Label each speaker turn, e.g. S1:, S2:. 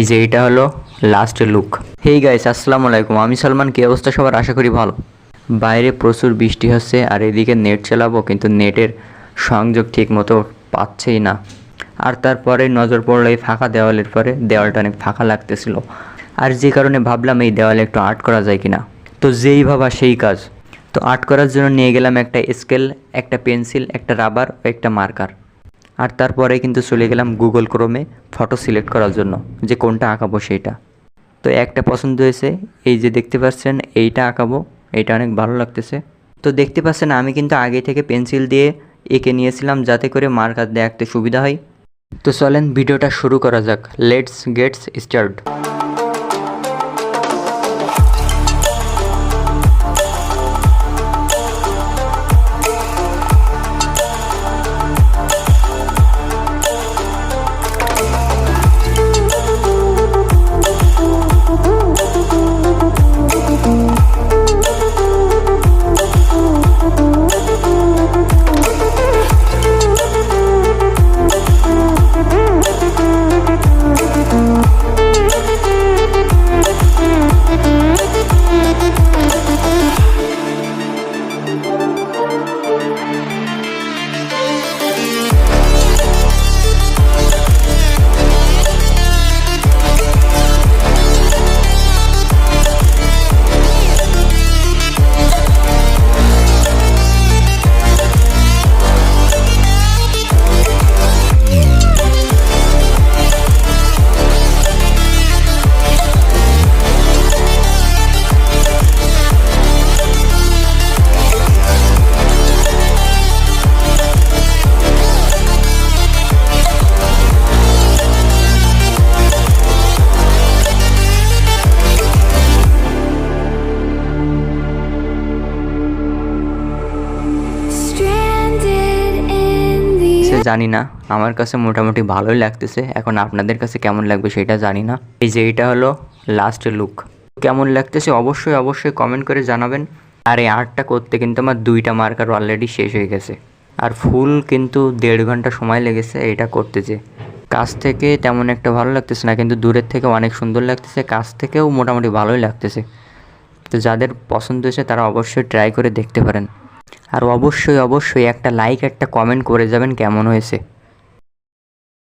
S1: এই যে এটা হলো লাস্ট লুক হেই গাইস আসসালামু আলাইকুম। আমি সালমান, কি অবস্থা সবার? আশা করি ভালো। বাইরে প্রচুর বৃষ্টি হচ্ছে, আর এদিকে নেট চালাবো, কিন্তু নেটের সংযোগ ঠিক মতো পাচ্ছেই না। আর তারপরে নজর পড়ল এই ফাঁকা দেওয়ালের পরে, দেওয়ালটা অনেক ফাঁকা লাগতেছিল। আর যে কারণে ভাবলাম এই দেওয়ালে একটু আর্ট করা যায় কিনা। তো যেই ভাবা সেই কাজ। তো আর্ট করার জন্য নিয়ে গেলাম একটা স্কেল, একটা পেন্সিল, একটা রাবার ও একটা মার্কার। আর তারপরে কিন্তু চলে গেলাম গুগল ক্রোমে ফটো সিলেক্ট করার জন্য, যে কোনটা আঁকাবো সেইটা তো একটা পছন্দ হয়েছে, এই যে দেখতে পাচ্ছেন, এইটা আঁকাবো, এইটা অনেক ভালো লাগতেছে। তো দেখতে পাচ্ছেন, আমি কিন্তু আগে থেকে পেন্সিল দিয়ে এঁকে নিয়েছিলাম যাতে করে মার্কার দেখতে সুবিধা হয়। তো চলেন ভিডিওটা শুরু করা যাক। Let's gets start
S2: Thank
S1: you. জানি না। আমার কাছে মোটামুটি ভালোই লাগতেছে। এখন আপনাদের কাছে কেমন লাগবে সেটা জানি না। এই যে এটা হলো লাস্ট লুক কেমন লাগতেছে অবশ্যই অবশ্যই কমেন্ট করে জানাবেন। আর এই আর্টটা করতে কিন্তু আমার দুইটা মার্কার অলরেডি শেষ হয়ে গেছে। আর ফুল কিন্তু দেড় ঘণ্টা সময় লেগেছে এটা করতে যে। কাছ থেকে তেমন একটা ভালো লাগতেছে না, কিন্তু দূরের থেকে অনেক সুন্দর লাগতেছে। কাছ থেকেও মোটামুটি ভালোই লাগতেছে। তো যাদের পছন্দ হয়েছে তারা অবশ্যই ট্রাই করে দেখতে পারেন। আর অবশ্যই অবশ্যই একটা লাইক একটা কমেন্ট করে যাবেন কেমন হয়েছে।